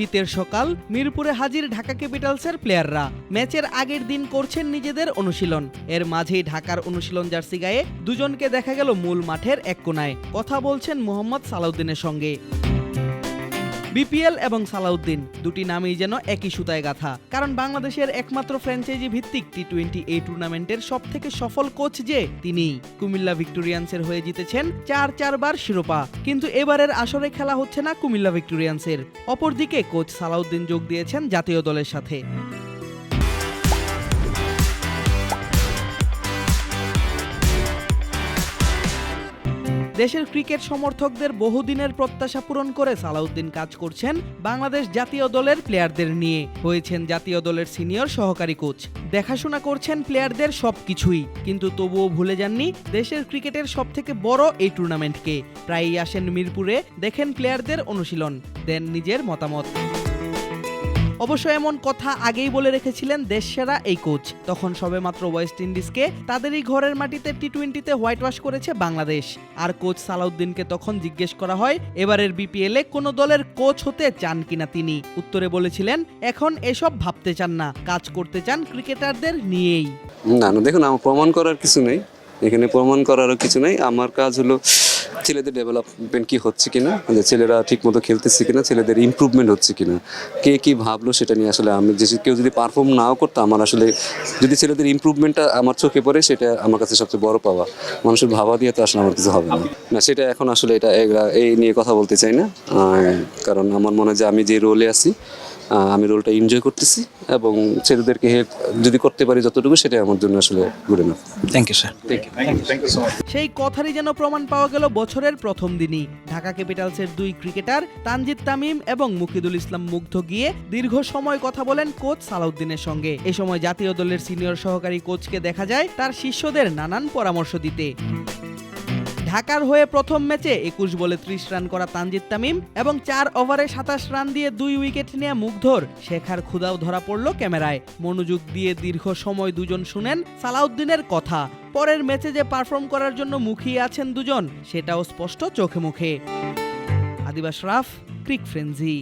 শীতের সকাল মিরপুরে হাজির ঢাকা ক্যাপিটালসের প্লেয়াররা। ম্যাচের আগের দিন করছেন নিজেদের অনুশীলন। এর মাঝেই ঢাকার অনুশীলন জার্সি গায়ে দুজনকে দেখা গেল মূল মাঠের এক কোনায়। কথা বলছেন মোহাম্মদ সালাউদ্দিনের সঙ্গে। বিপিএল এবং সালাউদ্দিন দুটি নামই যেন একই সুতায় গাথা। কারণ বাংলাদেশের একমাত্র ফ্র্যাঞ্চাইজি ভিত্তিক টি টোয়েন্টি এই টুর্নামেন্টের সব থেকে সফল কোচ যে তিনি কুমিল্লা ভিক্টোরিয়ান্সের হয়ে জিতেছেন চার চারবার শিরোপা। কিন্তু এবারের আসরে খেলা হচ্ছে না কুমিল্লা ভিক্টোরিয়ান্সের। অপরদিকে কোচ সালাউদ্দিন যোগ দিয়েছেন জাতীয় দলের সাথে। দেশের ক্রিকেট সমর্থকদের বহুদিনের প্রত্যাশা পূরণ করে সালাউদ্দিন কাজ করছেন বাংলাদেশ জাতীয় দলের প্লেয়ারদের নিয়ে। হয়েছেন জাতীয় দলের সিনিয়র সহকারী কোচ। দেখাশোনা করছেন প্লেয়ারদের সবকিছুই। কিন্তু তবুও ভুলে যাননি দেশের ক্রিকেটের সবথেকে বড় এই টুর্নামেন্টকে। প্রায়ই আসেন মিরপুরে, দেখেন প্লেয়ারদের অনুশীলন, দেন নিজের মতামত। অবশ্য এমন কথা আগেই বলে রেখেছিলেন দেশসেরা এই কোচ। তখন সবেমাত্র ওয়েস্ট ইন্ডিজকে তাদেরই ঘরের মাটিতে টি টোয়েন্টিতে হোয়াইট ওয়াশ করেছে বাংলাদেশ। আর কোচ সালাউদ্দিনকে তখন জিজ্ঞেস করা হয়, এবারের বিপিএল এ কোনো দলের কোচ হতে চান কিনা তিনি? উত্তরে বলেছিলেন, এখন এসব ভাবতে চান না, কাজ করতে চান ক্রিকেটারদের নিয়েই। না না, দেখুন, আমার প্রমাণ করার কিছু নেই। এখানে প্রমাণ করারও কিছু নেই। আমার কাজ হলো ছেলেদের ডেভেলপমেন্ট কি হচ্ছে কিনা? যে ছেলেরা ঠিক মতো খেলতেছে কিনা, ছেলেদের ইমপ্রুভমেন্ট হচ্ছে কিনা? কে কি ভাবলো সেটা নিয়ে আসলে আমি যে কেউ যদি পারফর্ম নাও করতো, আমার আসলে যদি ছেলেদের ইমপ্রুভমেন্টটা আমার চোখে পড়ে, সেটা আমার কাছে সবচেয়ে বড় পাওয়া। মানুষের ভাবা দিয়ে তো আসলে আমার কিছু হবে না। না, সেটা এখন আসলে এটা এই নিয়ে কথা বলতে চাই না। কারণ আমার মনে হয় যে আমি যে রোলে আছি আমি রোলটা এনজয় করতেছি এবং ছেলেদেরকে হেল্প যদি করতে পারি যতটুকু সেটাই আমার জন্য আসলে good enough thank you sir thank you সেই কথারই যেন প্রমাণ পাওয়া গেল বছরের প্রথম দিনই। ঢাকা ক্যাপিটালসের দুই ক্রিকেটার তানজিদ তামিম এবং মুকিদুল ইসলাম মুগ্ধ গিয়ে দীর্ঘ সময় কথা বলেন কোচ সালাউদ্দিনের সঙ্গে। এ সময় জাতীয় দলের সিনিয়র সহকারী কোচকে দেখা যায় তার শিষ্যদের নানান পরামর্শ দিতে। ঢাকার হয়ে প্রথম ম্যাচে একুশ বলে ত্রিশ রান করা তানজিদ তামিম এবং চার ওভারে সাতাশ রান দিয়ে দুই উইকেট নিয়ে মুগ্ধর শেখার ক্ষুদাও ধরা পড়ল ক্যামেরায়। মনোযোগ দিয়ে দীর্ঘ সময় দুজন শুনেন সালাউদ্দিনের কথা। পরের ম্যাচে যে পারফর্ম করার জন্য মুখিয়ে আছেন দুজন, সেটাও স্পষ্ট চোখে মুখে। আদিবাস রাফ, ক্রিক ফ্রেন্সি।